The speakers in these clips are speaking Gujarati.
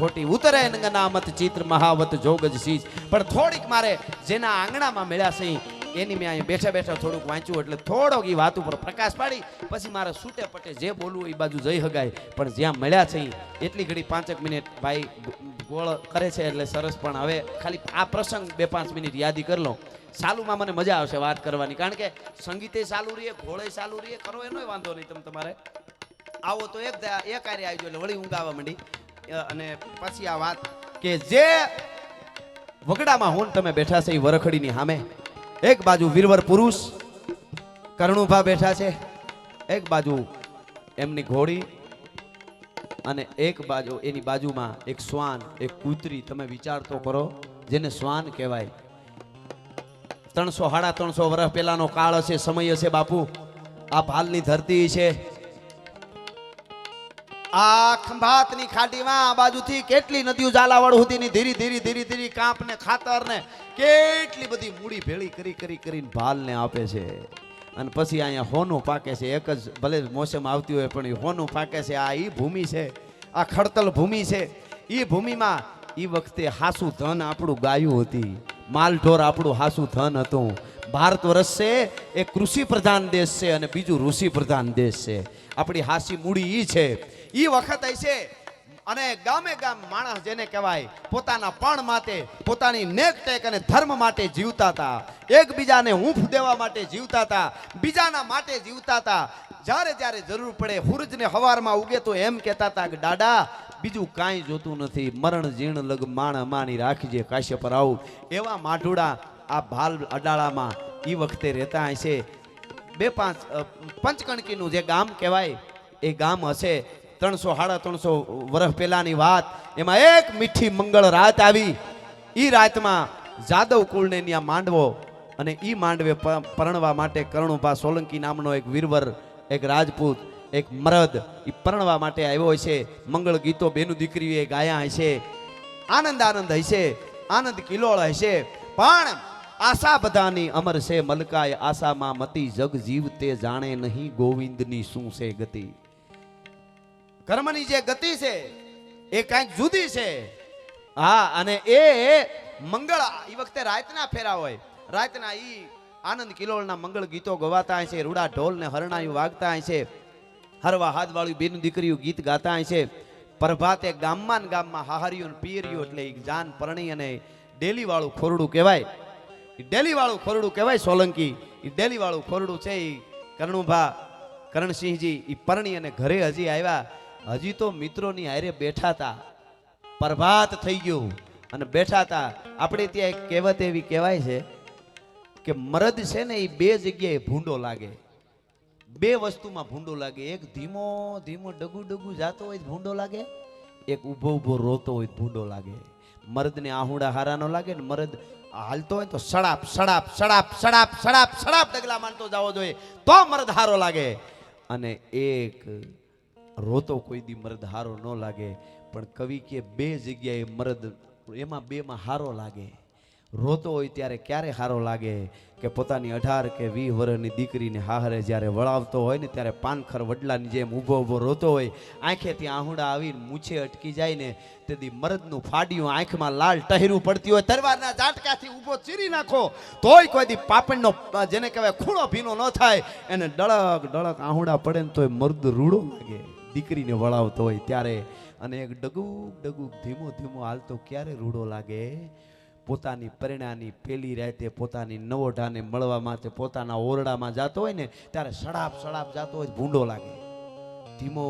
ખોટી ઉતરે નગનામત ચિત્ર મહાવત જોગજ શીશ પણ થોડીક મારે જેના આંગણામાં મળ્યા છે, એની મેં અહીં બેઠા બેઠા થોડુંક વાંચ્યું એટલે થોડોક એ વાત ઉપર પ્રકાશ પાડી. પછી મારે છૂટે પટે જે બોલવું એ બાજુ જઈ હગાય. પણ જ્યાં મળ્યા છે, એટલી ઘડી પાંચેક મિનિટ ભાઈ ગોળ કરે છે એટલે સરસ પણ હવે ખાલી આ પ્રસંગ બે પાંચ મિનિટ યાદી કરી લો સાલુમાં મને મજા આવશે વાત કરવાની. કારણ કે સંગીતે ચાલુ રહીએ, ઘોળે ચાલુ રહીએ, કરો એનો વાંધો નહીં તમ તમારે. આવો તો એક એક કાર્ય આવી એટલે વળી ઊંઘ આવવા માંડી. અને પછી આ વાત કે જે વગડામાં હું તમે બેઠા છે એ વરખડીની સામે. એક બાજુ વીરવર પુરુષ કરણુભા બેઠા છે. એક બાજુ એમની ઘોડી અને એક બાજુ એની બાજુમાં એક શ્વાન, એક કૂતરી. તમે વિચાર તો કરો, જેને શ્વાન કહેવાય. ત્રણસો, સાડા ત્રણસો વર્ષ પહેલાનો કાળ હશે, સમય હશે બાપુ. આ ભાલની ધરતી છે. આ ખંભાતની ખાડીમાં આ બાજુથી કેટલી નદીઓ ઝાલાવાડ સુધીની ધીરી ધીરી ધીરી ધીરી કાંપ ને ખાતર ને કેટલી બધી મૂડી ભેળી કરી કરી કરીને ભાલને આપે છે. અને પછી અહીંયા હોનું પાકે છે. એક જ ભલે મોસમ આવતી હોય પણ એ હોનું પાકે છે. આ ઈ ભૂમિ છે. આ ખડતલ ભૂમિ છે. એ ભૂમિમાં એ વખતે હાસુ ધન આપણું ગાયું હતી. માલઢોર આપણું હાસુ ધન હતું. ભારત વર્ષ છે એ કૃષિ પ્રધાન દેશ છે અને બીજું ઋષિ પ્રધાન દેશ છે. આપણી હાસી મૂડી એ છે. ઈ વખત છે. અને ગામે ગામ માણસ જેને કહેવાય, પોતાના પણ માટે પોતાની નેક ટેક અને ધર્મ માટે જીવતા હતા. એકબીજાને હૂંફ દેવા માટે જીવતા હતા, બીજાના માટે જીવતા હતા. જ્યારે જ્યારે જરૂર પડે, હુરજને હવારમાં ઉગે તો એમ કહેતા હતા કે દાડા બીજું કાંઈ જોતું નથી. મરણ, જીણ, લગ, માણ, માની રાખજે કાશ્ય પર આવું. એવા માઢુડા આ ભાલ અડાળામાં એ વખતે રહેતા હશે. બે પાંચ પંચકણકીનું જે ગામ કહેવાય, એ ગામ હશે. ત્રણસો સાડા ત્રણસો વર્ષ પહેલાની વાત. એમાં એક મીઠી મંગળ રાત આવી. એ રાતમાં જાદવ કુળને ત્યાં માંડવો અને એ માંડવે પરણવા માટે કરણુભા સોલંકી નામનો એક વીરવર, એક રાજપૂત, એક મરદ એ પરણવા માટે આવ્યો હશે મંગળ ગીતો બેનું દીકરીએ ગાયા હશે આનંદ આનંદ હશે આનંદ કિલોળ હશે પણ આશા બધાની અમર છે મલકાય આશામાં મતી જગ જીવ તે જાણે નહીં ગોવિંદની શું છે ગતિ. કર્મની જે ગતિ છે, એ કાંઈક જુદી છે. હા, અને એ મંગળ એ વખતે રાતના ફેરા હોય. રાતના ઈ આનંદ કિલોળના મંગળ ગીતો ગવાતા છે રૂડા ઢોલ ને હરણાયું વાગતા છે હરવા હાથવાળી બેન દીકરીઓ ગીત ગાતા છે પ્રભાતે ગામમાં ગામમાં હાહર્યું ને પિયરિયું એટલે જાન પરણી અને ડેલી વાળું ખોરડું કહેવાય. ડેલી વાળું ખોરડું કહેવાય સોલંકી. એ ડેલી વાળું ખોરડું છે એ કરણુભા, કરણસિંહજી એ પરણી અને ઘરે હજી આવ્યા. હજી તો મિત્રોની હારે બેઠા હતા. પ્રભાત થઈ ગયું. અને બેઠા હતા. આપણે ત્યાં એક કહેવત એવી કહેવાય છે કે મરદ છે ને એ બે જગ્યાએ ભૂંડો લાગે. બે વસ્તુમાં ભૂંડો લાગે. એક ધીમો ધીમો, ડગુ ડગુ જાતો હોય ભૂંડો લાગે. એક ઊભો ઊભો રોતો હોય ભૂંડો લાગે. મરદને આહુડા હારાનો લાગે ને મરદ હાલતો હોય તો સડાપ સડાપ સડાપ સડાપ સડાપ સડાપ ડગલા માનતો જવો જોઈએ. તો મરદ હારો લાગે. અને એક રોતો કોઈ દી મરદ હારો ન લાગે. પણ કવિ કે બે જગ્યાએ મરદ, એમાં બેમાં હારો લાગે. રોતો હોય ત્યારે ક્યારે હારો લાગે? કે પોતાની અઢાર કે વી વર્ષની દીકરીને હાહરે જ્યારે વળાવતો હોય ને ત્યારે પાનખર વડલાની જેમ ઊભો ઊભો રોતો હોય, આંખેથી આહુડા આવીને મૂછે અટકી જાય ને તેથી મરદનું ફાડ્યું આંખમાં લાલ ટહેરું પડતી હોય, તરવારના ઝાટકાથી ઊભો ચીરી નાખો. તોય કોઈ દી પાપણનો, જેને કહેવાય ખૂણો ભીનો ન થાય. એને ડળક ડળક આહુડા પડે ને તોય મર્દ રૂડો લાગે. દીકરીને વળાવતો હોય ત્યારે અને એક ડગુક ડગુક ધીમો ધીમો હાલતો ક્યારે રૂડો લાગે? પોતાની પરિણાની પેલી રાતે પોતાની નવોઢાને મળવા માટે પોતાના ઓરડામાં જતો હોય ને, ત્યારે સડાપ સડાપ જાતો હોય, ભૂંડો લાગે. ધીમો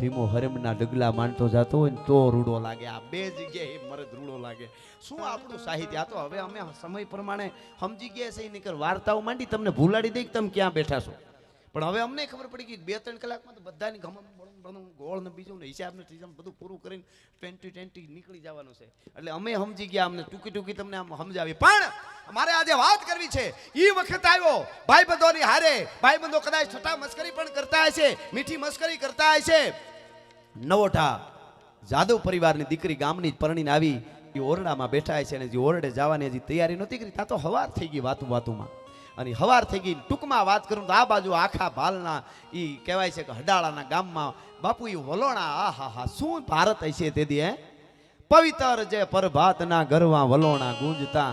ધીમો હરમના ડગલા માંડતો જતો હોય ને, તો રૂડો લાગે. આ બે જગ્યાએ મરદ રૂડો લાગે. શું આપણું સાહિત્ય? આ તો હવે અમે સમય પ્રમાણે સમજી ગયા છે નીકળ વાર્તાઓ માંડી, તમને ભૂલાડી દઈ તમે ક્યાં બેઠા છો? પણ હવે અમને ખબર પડી કે બે ત્રણ કલાકમાં તો બધાની ગમમ બળમ ગોળ ને બીજું ને હિસાબ ને હિસાબ બધું પૂરું કરીને ટ્વેન્ટી ટ્વેન્ટી નીકળી જવાનું છે. એટલે અમે સમજી ગયા, અમને ટૂંકી ટૂંકી તમને આમ સમજાવી. પણ મારે આજે વાત કરવી છે. એ વખત આવ્યો. ભાઈબંધોની હારે. ભાઈબંધો કદાચ છોટા મસ્કરી પણ કરતા હશે, મીઠી મસ્કરી કરતા હશે. નવોઠા જાદવ પરિવારની દીકરી ગામની પરણીને આવી. એ ઓરડામાં બેઠા છે અને જે ઓરડે જવાની હજી તૈયારી નહોતી કરી. ત્યાં તો હવાર થઈ ગઈ વાતું વાતુમાં. અને હવાર થઈ ગઈ ટૂંકમાં વાત કરું તો આ બાજુ આખા ભાલના એ કહેવાય છે કે હડાળાના ગામમાં બાપુ એ વલોણા આ હા, શું ભારત હશે તેથી, હે? પવિત્ર જે પરભાતના ગરવા વલોણા ગુંજતા,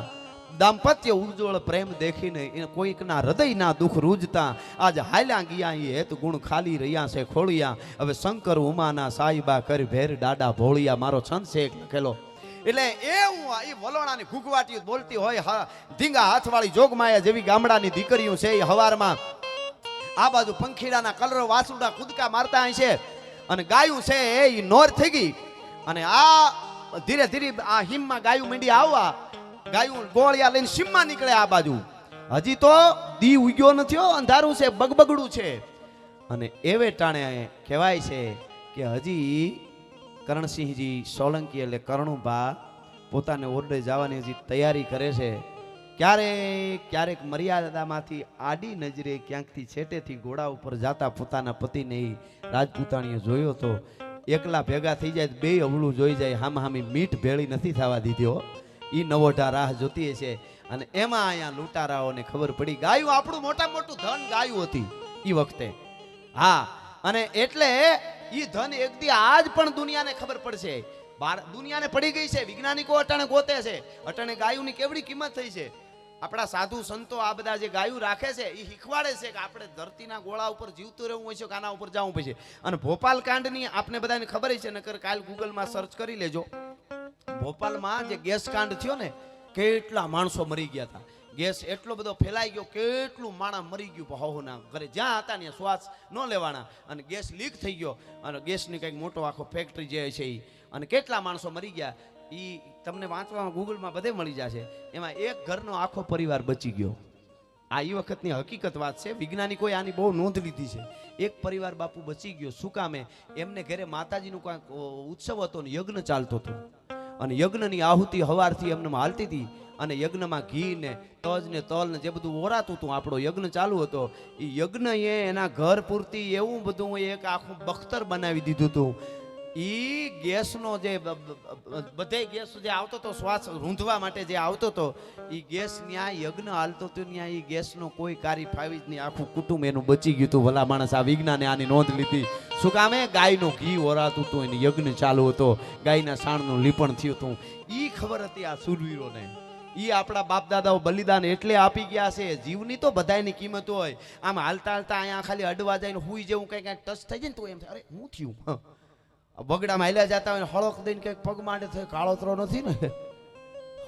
દાંપત્ય ઉજ્જવળ પ્રેમ દેખીને એ કોઈકના હૃદયના દુઃખ રૂજતા, આજ હાલ્યા ગયા એ હેત ગુણ ખાલી રહ્યા છે ખોળિયા. હવે શંકર ઉમાના સાઈબા કરી ભેર દાડા ભોળિયા, મારો છંદ છે એક લખેલો. એટલે એ હું એ વલોણાની ઘૂઘવાટી બોલતી હોય ધીંગા હાથવાળી જોગમાયા જેવી ગામડાની દીકરીઓ છે એ હવારમાં. આ બાજુ પંખીડાના કલરો વાસુડા કૂદકા મારતા છે. અને ગાયું છે એ નોર થઈ ગઈ. અને આ ધીરે ધીરે આ હિમમાં ગાયું મીંડી આવવા, ગાયું ગોળિયા લઈને સીમમાં નીકળે આ બાજુ. હજી તો દી ઉગ્યો નથી અંધારું છે, બગબગડું છે. અને એવે ટાણે કહેવાય છે કે હજી કરણસિંહજી સોલંકી એટલે કરણુભા પોતાને ઓરડે જવાની હજી તૈયારી કરે છે. ક્યારેક ક્યારેક મર્યાદામાંથી આડી નજરે ક્યાંકથી છેટેથી ઘોડા ઉપર જાતા પોતાના પતિને રાજપૂતાણીએ જોયો તો એકલા ભેગા થઈ જાય, બે અવળું જોઈ જાય હામ હામી મીઠ ભેળી નથી થવા દીધી ઈ નવોઢા રાહ જોતી છે અને એમાં અહીંયા લૂંટારાઓને ખબર પડી, ગાયું આપણું મોટા મોટું ધન ગાયું હતી એ વખતે. હા, અને એટલે ઈ ધન એક દી આજ પણ દુનિયાને ખબર પડશે. દુનિયાને પડી ગઈ છે, વૈજ્ઞાનિકો અટાણે ગોતે છે. અટાણે ગાયુંની કેવડી કિંમત થઈ છે? આપણા સાધુ સંતો આ બધા જે ગાયું રાખે છે એ શીખવાડે છે કે આપણે ધરતીના ગોળા ઉપર જીવતું રહેવું હોય છે આના ઉપર જવું પડશે. અને ભોપાલ કાંડની આપણે બધાને ખબર છે, નકર કાલ ગૂગલમાં સર્ચ કરી લેજો. ભોપાલમાં જે ગેસ કાંડ થયો ને, કેટલા માણસો મરી ગયા હતા. ગેસ એટલો બધો ફેલાઈ ગયો, કેટલું માણસ મરી ગયું હહોના ઘરે. જ્યાં હતા ને શ્વાસ ન લેવાના. અને ગેસ લીક થઈ ગયો. અને ગેસની કંઈક મોટો આખો ફેક્ટરી જે છે એ અને કેટલા માણસો મરી ગયા? એ તમને વાંચવામાં ગૂગલમાં બધે મળી જશે. એમાં એક ઘરનો આખો પરિવાર બચી ગયો. આ એ વખતની હકીકત વાત છે. વૈજ્ઞાનિકોએ આની બહુ નોંધ લીધી છે. એક પરિવાર બાપુ બચી ગયો. શું કામે? એમને ઘરે માતાજીનું કાંઈક ઉત્સવ હતો ને યજ્ઞ ચાલતો હતો. અને યજ્ઞની આહુતિ હવારથી એમને હાલતી હતી. અને યજ્ઞમાં ઘી ને તજ ને તલ ને જે બધું ઓરાતું હતું, આપણો યજ્ઞ ચાલુ હતો એ યજ્ઞ એ એના ઘર પૂરતી એવું બધું એક આખું બખ્તર બનાવી દીધું હતું. ઈ ગેસનો જે બધે ગેસ જે આવતો હતો શ્વાસ રૂંધવા માટે જે આવતો હતો એ ગેસ ન્યા યજ્ઞ હાલતો હતો ન્યા એ ગેસનો કોઈ કારી ફાવી જ નહીં. આખું કુટુંબ એનું બચી ગયું હતું. ભલા માણસ આ વિજ્ઞાને આની નોંધ લીધી. શું કામે ગાયનું ઘી ઓરાતું હતું, એને યજ્ઞ ચાલુ હતો. ગાયના સાણનું લીપણ થયું હતું. એ ખબર હતી આ સુરવીરોને. ઈ આપણા બાપ દાદાઓ બલિદાન એટલે આપી ગયા છે. જીવની તો બધાયની કિંમત હોય. આમ હાલતા હાલતા અહીંયા ખાલી અડવા જાય હુઈ જેવું કંઈક ટચ થઈ જાય ને તો એમ અરે, હું થયું? બગડામાં હાલ્યા જતા હોય હળક દઈને કંઈક પગ માંડે થયો કાળોતરો નથી ને?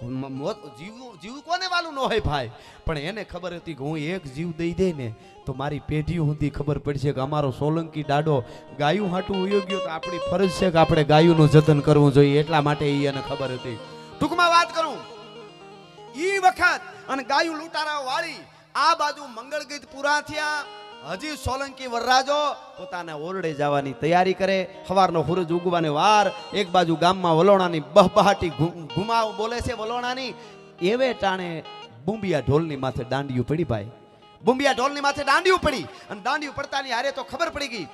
જીવવું જીવ કોને વાલું ન હોય ભાઈ? પણ એને ખબર હતી કે હું એક જીવ દઈ દે ને તો મારી પેઢી સુધી ખબર પડશે કે અમારો સોલંકી દાડો ગાયું હાટું ઉયોગ્યો તો આપણી ફરજ છે કે આપણે ગાયુંનું જતન કરવું જોઈએ એટલા માટે એ એને ખબર હતી. ટૂંકમાં વાત કરું. ઈ વખત અને ગાયું લૂંટારા વાળી આ બાજુ મંગળ ગીત પૂરા થયા. હજી સોલંકી વરરાજો પોતાના ઓરડે જવાની તૈયારી કરે. સવારનો હુરજ ઉગવાને વાર. એક બાજુ ગામમાં વલોણાની બહબહાટી ઘુમાવ બોલે છે વલોણાની. એવે ટાણે બુંબિયા ઢોલની માથે દાંડિયું પડી ભાઈ. બુંબિયા ઢોલની માથે દાંડિયું પડી. અને દાંડિયું પડતાની હારે તો ખબર પડી ગઈ.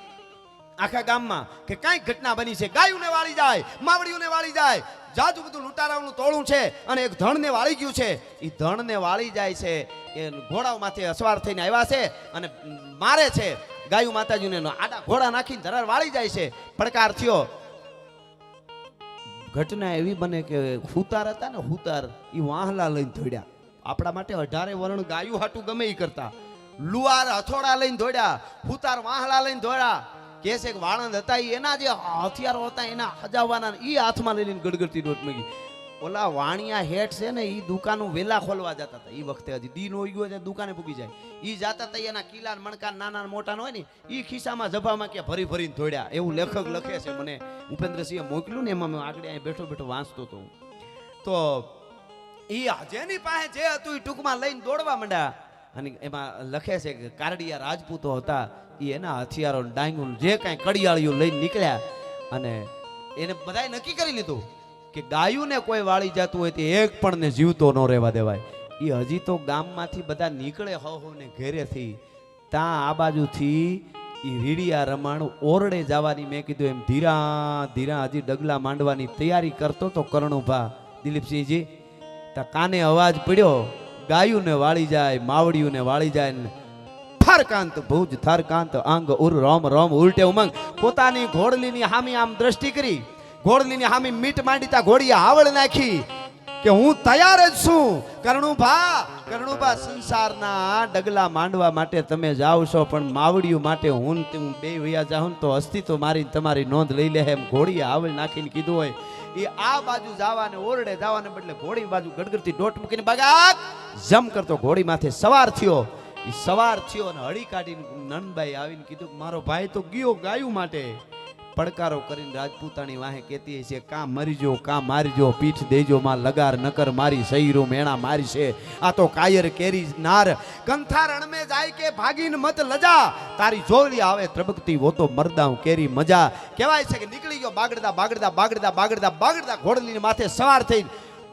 આખા ગામમાં કે કાંઈ ઘટના બની છે. ગાયુંને વાળી જાય, માવડીઓને વાળી જાય, જાજુ બધું લૂંટારાઓનું તોળું છે અને એક ધણને વાળી ગયું છે. એ ધણને વાળી જાય છે, એ ઘોડામાંથી માથે અસવાર થઈને આવ્યા છે અને મારે છે. ગાયું માતાજીને આડા ઘોડા નાખીને ધરાર વાળી જાય છે. પડકાર થયો. ઘટના એવી બને કે હુતાર હતા ને હુતાર એ વાહલા લઈને ધોડ્યા આપણા માટે અઢારે વરણ ગાયું હાટું ગમે એ કરતા. લુઆર હથોડા લઈને દોડ્યા, હુતાર વાહલા લઈને દોડ્યા. કે છે કે વાણંદ હતા એના જે હથિયારો હતા, એના હજાવવાના એ હાથમાં લઈને ગડગડતી દોટ મગી ઓલા વાણિયા હેઠ છે ને એ દુકાનો વેલા ખોલવા જતા હતા. એ વખતે હજી દિન હોય ગયો એટલે દુકાને પૂકી જાય. એ જતા હતા એના કિલ્લા મણકા નાના મોટા હોય ને એ ખિસ્સામાં જભામાં કે ભરી ભરીને ધોડ્યા. એવું લેખક લખે છે, મને ઉપેન્દ્રસિંહે મોકલ્યું ને, એમાં આગળ અહીં બેઠો બેઠો વાંચતો હતો તો એ જેની પાસે જે હતું એ ટૂંકમાં લઈને દોડવા માંડ્યા. અને એમાં લખે છે કે કારડિયા રાજપૂતો હતા એ એના હથિયારો ને ડાંગું જે કાંઈ કડિયાળીઓ લઈને નીકળ્યા અને એને બધાએ નક્કી કરી લીધું કે ગાયુંને કોઈ વાળી જતું હોય તે એક પણ ને જીવતો ન રહેવા દેવાય. એ હજી તો ગામમાંથી બધા નીકળે હો હો ને ઘેરેથી. ત્યાં આ બાજુથી એ રીડિયા રમાણ ઓરડે જવાની મેં કીધું એમ ધીરા ધીરા હજી ડગલા માંડવાની તૈયારી કરતો તો કરણુભા, દિલીપસિંહજી તા કાને અવાજ પડ્યો, ગાયુંને વાળી જાય માવડિયુંને વાળી જાય ને થારકાંત, ભુજ થારકાંત, આંગ, ઉર, રોમ રોમ, ઉલટે ઉમંગ. પોતાની ઘોડલીની હામી આમ દ્રષ્ટિ કરી, ઘોડલીની હામી મીટ માંડી તા ઘોડીએ નાખી કે હું તૈયાર જ છું. કરણુભા કરણુભા, સંસારના ડગલા માંડવા માટે તમે જાઓ છો, પણ માવડિયું માટે હું હું બે વૈયા જાઉં, તો અસ્તિત્વ મારી તમારી નોંધ લઈ લે એમ ઘોડીએ આવળ નાખીને કીધું હોય. એ આ બાજુ જવાને, ઓરડે જવાને બદલે ઘોડી બાજુ ગડગડતી ડોટ મૂકીને બગાક જમ કરતો ઘોડી માથે સવાર થયો. સવાર થયો અને હળી કાઢીને નંદબાઈ આવીને કીધું મારો ભાઈ તો ગયો ગાયું માટે. પડકારો કરીને રાજપૂતાણી વાહે કહેતી છે, કાં મરીજો, કાં મારીજો, પીઠ દેજો, માં લગાર નકર મારી સહીરો મેણા મારી છે આ તો કાયર કેરી નાર. કંથા રણમે જાય કે ભાગીને મત લજા. તારી જોલી આવે ત્રબકતી વો તો મરદાઉ કેરી મજા. કહેવાય છે કે નીકળી ગયો બાગડતા બાગડતા બાગડતા બાગડતા બાગડતા ઘોડલીને માથે સવાર થઈ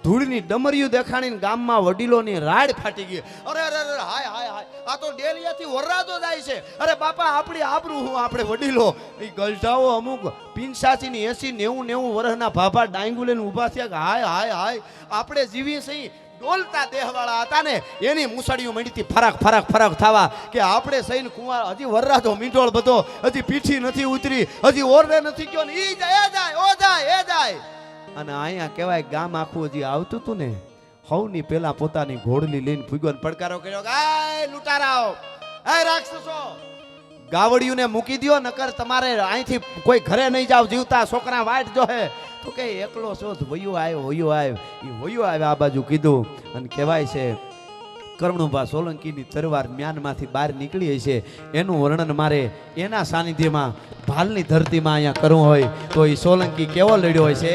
ધૂળની ડમરીયું દેખાડીને ગામમાં વડીલોની રાડ ફાટી ગઈ. અરે અરે અરે, હાય હાય હાય. આ તો ડેલિયાથી વરરાતો જાય છે. અરે, બાપા, આપણી આબરૂ હું, આપણે વડીલો. એ ગલઢાઓ અમુક પિંચાસી એસી નેવું નેવું વર્ષના ભાભા ડાંગુ લઈને ઊભા થયા કે હાય હાય હાય. આપણે જીવી સહી ડોલતા દેહવાળા હતા ને, એની મુસળીઓ મંડીથી ફરક ફરક ફરક થવા કે આપણે સહીને કુંવાર, હજી વરરાતો મીંઢોળ બધો, હજી પીઠી નથી ઉતરી, હજી ઓરડે નથી ગયો ને, ઈ જાય, એ જાય, ઓ જાય, એ જાય. અને અહીંયા કહેવાય ગામ આખું હજી આવતું હતું ને, હવની પેલા પોતાની ઘોડલી લઈને ફૂગ્યો પડકારો કર્યો ગાય લૂંટારાઓ હે રાક્ષસો, ગાવડિયુંને મૂકી દ્યો, નકર તમારે અહીંથી કોઈ ઘરે નહીં જાવ જીવતા છોકરા વાટ જો હે તો કે, એકલો જ વયો આવ્યો હોયો આવ્યો. એ વયો આવ્યો આ બાજુ કીધું અને કહેવાય છે, કરણુભા સોલંકીની તરવાર મ્યાનમાંથી બહાર નીકળી હશે. એનું વર્ણન મારે એના સાનિધ્યમાં, ભાલની ધરતીમાં અહીંયા કરવું હોય, તો એ સોલંકી કેવો લડ્યો હોય છે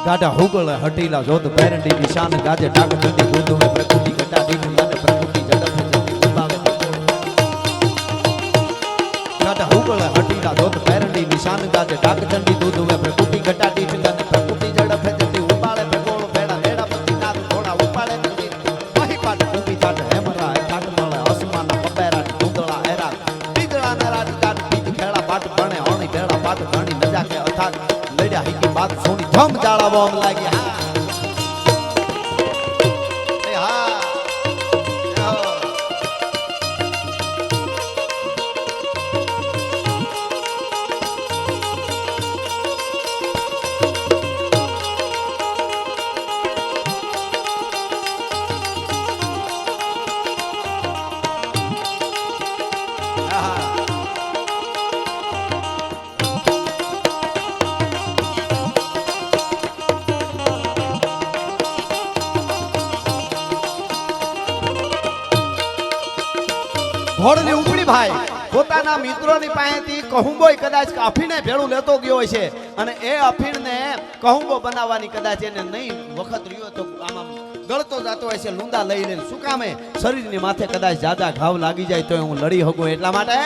ગાઢા હુગળ હટીલા જોત પેરંડી નિશાન ગાજે ટાક ચંડી ગોદુમે પ્રકૃતિ ઘટા દીઠ મને પ્રકૃતિ જડપ જતી ઉભાવે ગાઢા હુગળ હટીલા જોત પેરંડી નિશાન ગાજે ટાક ચંડી ગોદુમે પ્રકૃતિ ઘટા દીઠ પોતાના મિત્રોની પાસેથી કહુંબોય કદાચ અફીણે ભેળું લેતો ગયો છે. અને એ અફીણને કહુંબો બનાવવાની કદાચ એને નહીં વખત રહ્યો તો આમાં ગળતો જતો હોય છે, લૂંદા લઈ લઈને. શું કામે શરીરની માથે કદાચ જાદા ઘાવ લાગી જાય તો હું લડી શકું એટલા માટે.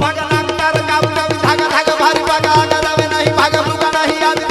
ભાગ ભાગ ભાગ ભાગ ભાગ ભાગ ભાગ ભાગ ભાગ ભાગ ભાગ ભાગ ભાગ ભાગ ભાગ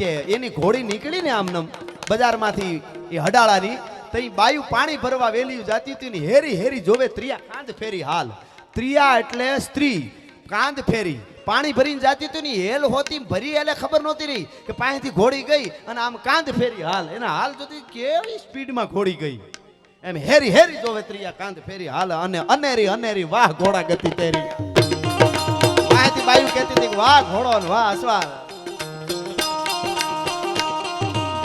કે એની ઘોડી નીકળી ને આમને બજારમાંથી એ હડાળાની, તો એ બાયુ પાણી ભરવા વેલી જાતી હતી ને હેરી હેરી જોવે ત્રિયા કાંદ ફેરી હાલ. ત્રિયા એટલે સ્ત્રી, કાંદ ફેરી. પાણી ભરીને જાતી હતી ને હેલ હોતી ભરી એટલે ખબર નહોતી રહી કે પાસેથી ઘોડી ગઈ અને આમ કાંદ ફેરી હાલ. એના હાલ જોતી કેવી સ્પીડમાં ઘોડી ગઈ. એમ હેરી હેરી જોવે ત્રિયા કાંદ ફેરી હાલ. અને અનેરી અનેરી, વાહ, ઘોડા ગતિ તેરી. પાણીથી બાયુ કહેતી હતી વાહ, ઘોડો ને વાહ અસવાર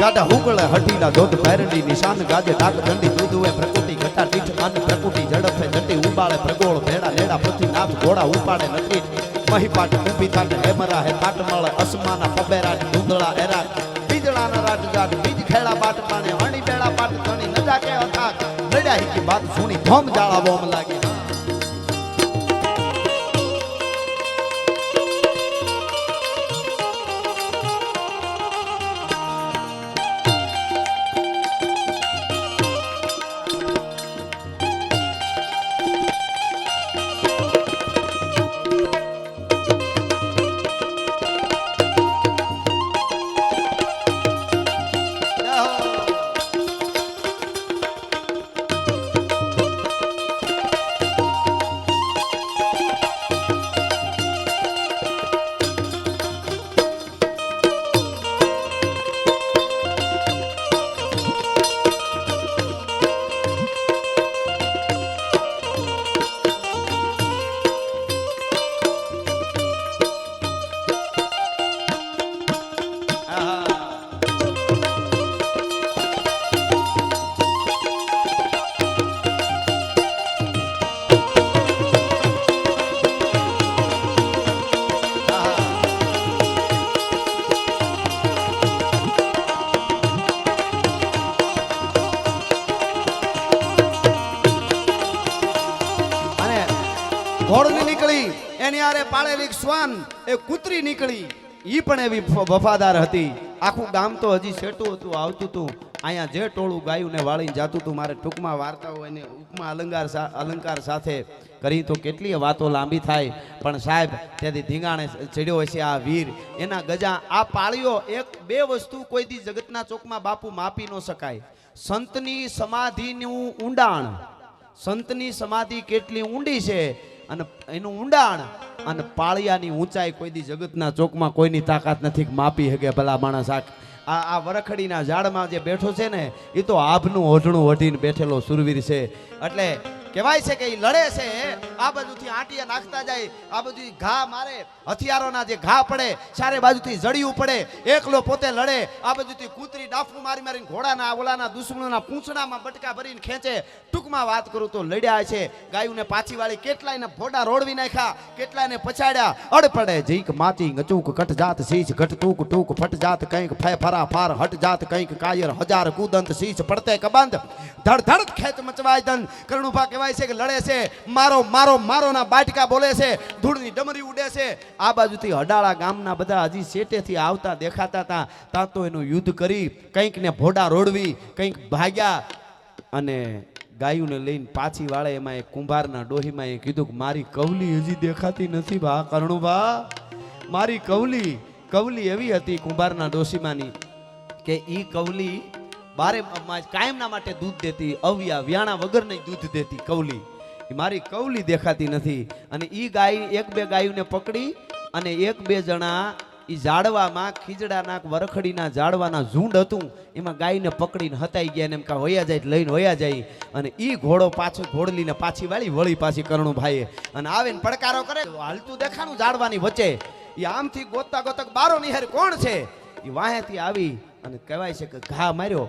ગાડા હુકળે હટીલા ધોધ ભેરડી નિશાન ગાજે ડાક દંડી દૂધુએ પ્રકૃતિ ઘટા ટીઠ અન પ્રકૃતિ ઝડપે જટી ઉબાળે પ્રગોળ ભેડા લેડા પૃથ્વી નાથ ઘોડા ઉપાડે નકરી. મહીપાટ ઊભી થાટ હેમરા હે તાટ મળે અસમાના પબેરા ધૂંધળા એરા. બીજળાના રાજ ગાટ બીજ ખેડા બાટ માને હણી બેડા પાટ ધણી, નજા કે અથાક લડ્યા હિકી બાત સુણી ધોમ જાળા બોમ લાગી. એ નીકળી, ઈ પણ એવી વફાદાર હતી. આખું ગામ તો હજી શેટું હતું, આવતું હતું. અહીંયા જે ટોળું ગાયું ને વાળીને જાતું હતું, મારે ટૂંકમાં વાર્તાઓ એને ઉપમાં અલંકાર અલંકાર સાથે કરી. તો કેટલીય વાતો લાંબી થાય, પણ સાહેબ, ત્યાંથી ધીંગાણે ચડ્યો હશે આ વીર. એના ગજા, આ પાળીઓ એક, બે વસ્તુ કોઈ દી જગતના ચોકમાં બાપુ માપી ન શકાય. સંતની સમાધિનું ઊંડાણ. સંતની સમાધિ કેટલી ઊંડી છે. અને એનું ઊંડાણ અને પાળિયાની ઊંચાઈ કોઈ દી જગતના ચોકમાં કોઈની તાકાત નથી માપી શકે ભલા માણસ. આ આ આ વરખડીના ઝાડમાં જે બેઠો છે ને એ તો આભનું ઓઢણું ઓઢીને બેઠેલો સુરવીર છે. એટલે કહેવાય છે કે એ લડે છે. આ બાજુથી આંટિયા નાખતા જાય. આ બધું ઘા મારે. હથિયારોના જે ઘા પડે, ચારે બાજુથી જડિયું પડે, એકલો પોતે લડે. આ બાજુથી કૂતરી ડાફું મારી મારીને ઘોડાના, ઓલાના, દુશ્મનોના પૂંછડામાં બટકા ભરીને ખેંચે. ટૂંકમાં વાત કરું તો લડ્યા છે. ગાયુંને પાછી વાળી કેટલાયને ફોડા રોડવી નાખ્યા, કેટલાયને પછાડ્યા. અડ પડે જીક માચી ગચૂક કટ જાત શીશ ઘટ ટૂક ટૂંક ફટ જાત કંઈક ફે ફરા, ફાર હટ જાત કંઈક, કાયર, હજાર, કુદંત શીશ, પડતે કબંધ. ધડ ધડ ખેંચ મચવાય દન કરણુભા કહેવાય છે કે લડે છે. મારો મારો, મારોના બાટકા બોલે છે. ધૂળની ડમરી ઉડે છે. આ બાજુથી હડાળા ગામના બધા હજી શેટેથી આવતા, દેખાતા હતા. ત્યાં તો એનું યુદ્ધ કરી, કંઈક ને ભોડા રોડવી, કંઈક ભાગ્યા અને ગાયુંને લઈને પાછી વાળે એમાં એક કુંભારના ડોહીમાં એ કીધું કે, મારી કવલી હજી દેખાતી નથી ભા કરણુભા મારી કવલી કવલી એવી હતી કુંભારના ડોશીમાની કે ઈ કવલી બારે કાયમના માટે દૂધ દેતી, અવ્યા, વ્યાણા વગર નહીં દૂધ દેતી, કવલી. મારી કવલી દેખાતી નથી. અને એ ગાય, એક બે ગાયોને પકડી અને એક બે જણા એ ઝાડવામાં, ખીજડાના, વરખડીના ઝાડવાના ઝુંડ હતું. એમાં ગાયને પકડીને હતાઈ ગયા ને એમ કાં વયા જાય લઈને વયા જાય. અને એ ઘોડો પાછો ઘોડલીને પાછી વાળી, વળી પાછી કરણું ભાઈએ અને આવે ને પડકારો કરે. હાલતું દેખાણું ઝાડવાની વચ્ચે. એ આમથી ગોતતા ગોતક બારો નિહાર કોણ છે? એ વાહેથી આવી અને કહેવાય છે કે ઘા માર્યો.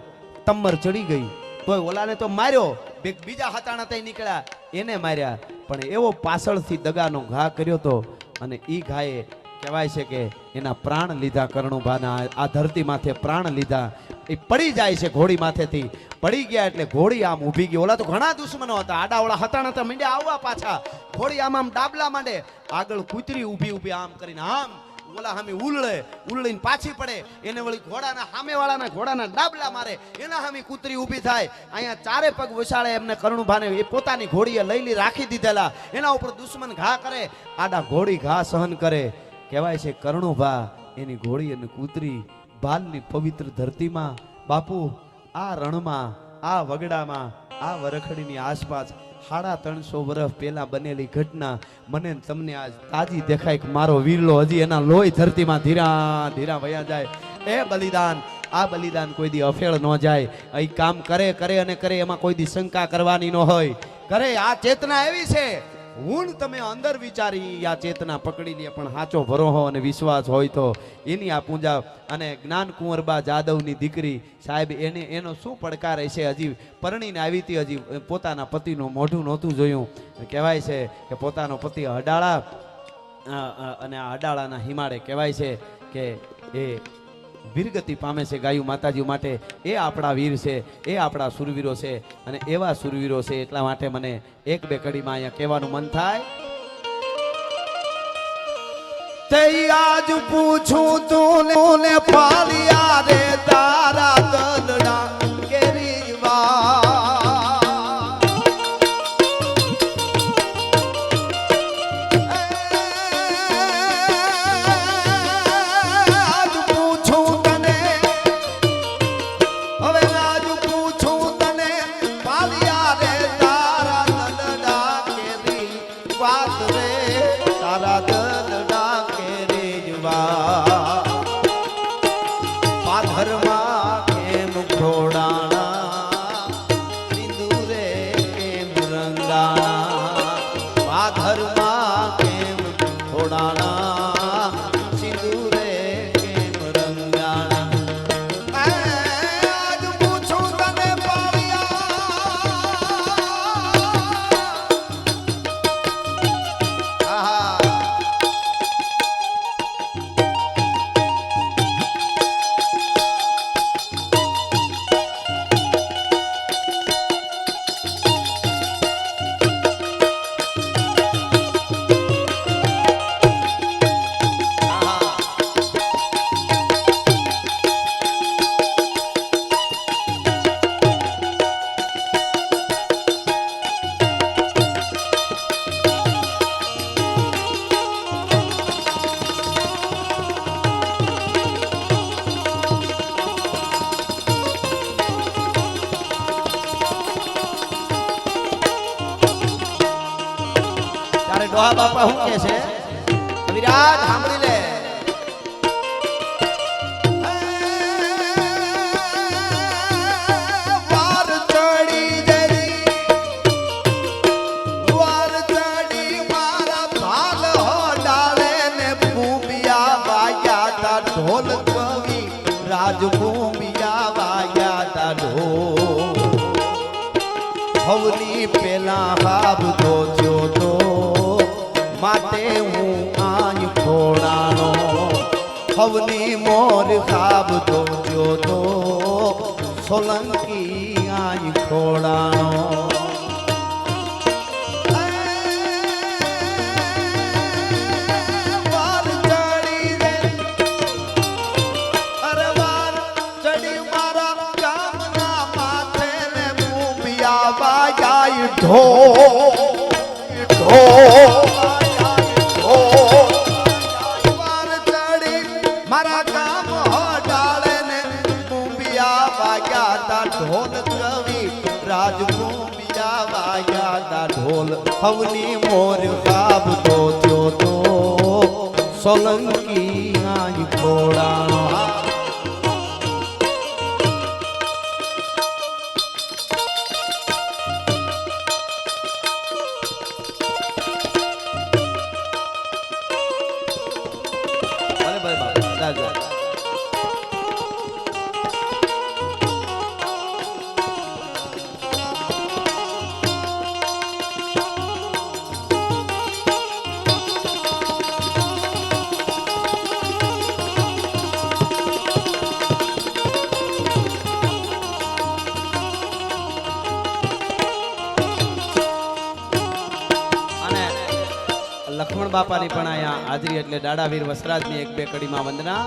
તમર ચડી ગઈ. તોય ઓલાને તો માર્યો. બે બીજા હતાણા તઈ નીકળ્યા. એને માર્યા. પણ એવો પાછળથી દગાનો ઘા કર્યો તો અને એ ઘાએ કહેવાય છે કે એના પ્રાણ લીધા, કરણુભાના આ ધરતી માથે પ્રાણ લીધા. એ પડી જાય છે ઘોડી માથેથી. પડી ગયા એટલે ઘોડી આમ ઊભી ગઈ. ઓલા તો ઘણા દુશ્મનો હતા. આડાવાળા હતા મીંડ્યા આવવા પાછા. ઘોડી આમ આમ ડાબલા માંડે. આગળ કૂતરી ઊભી ઊભી આમ કરીને આમ ઓલા સામે ઉલળે, ઉલળીને પાછી પડે. એને વળી ઘોડાના સામેવાળાના ઘોડાના ડાબલા મારે. એના સામે કૂતરી ઊભી થાય. અહીંયા ચારે પગ વસાળે એમને કરુણભાને એ પોતાની ઘોડીએ લઈલી રાખી દીધેલા. એના ઉપર દુશ્મન ઘા કરે. આડા ઘોડી ઘા સહન કરે. કહેવાય છે કરણુભા, એની ઘોડી અને કૂતરી બાલની પવિત્ર ધરતીમાં. બાપુ, આ રણમાં, આ વગડામાં, આ વરખડીની આસપાસ સાડા ત્રણસો વર્ષ પહેલા બનેલી ઘટના મને તમને આજ તાજી દેખાય કે મારો વીરલો હજી એના લોહી ધરતીમાં ધીરા ધીરા વયા જાય. એ બલિદાન, આ બલિદાન કોઈ દી અફેળ ન જાય. અહીં કામ કરે કરે અને કરે એમાં કોઈ દી શંકા કરવાની ન હોય. કરે આ ચેતના એવી છે હું તમે અંદર વિચારી આ ચેતના પકડી લે, પણ સાચો ભરોહો અને વિશ્વાસ હોય તો એની આ પૂજા અને જ્ઞાન કુંવરબા જાદવની દીકરી સાહેબ, એને, એનો શું પડકાર હશે? હજી પરણીને આવી હતી, હજી પોતાના પતિનું મોઢું નહોતું જોયું. કહેવાય છે કે પોતાનો પતિ અડાળા અને આ અડાળાના હિમાડે કહેવાય છે કે એ વીરગતિ પામે છે ગાયું માતાજી માટે. એ આપણા વીર છે, એ આપણા સુરવીરો છે અને એવા સુરવીરો છે એટલા માટે મને એક બે કડીમાં અહીંયા કહેવાનું મન થાય. આજ પૂછું તું પાલિયા રે તારા દલડા કેરી વા વાત રે તારા દલડા કેરી વાત હવની પેલા હાબ તો થયો તો માટે હું આય ખોડાનો હવની મોર હાબ તો થયો તો સોલંકી આય ખોડાનો ઢો ઢો મારા ગામ હડાળે ને મૂમિયા વાગ્યા તા ઢોલ કવિ રાજ મૂમિયા વાગ્યા તા ઢોલ. હવની મોર ગાબ તો થયો તો, સોલંકી નાય ઘોડાનો બાપાની પણ અહીંયા હાજરી એટલે દાડાવીર વસરાજની એક બે કડીમાં વંદના.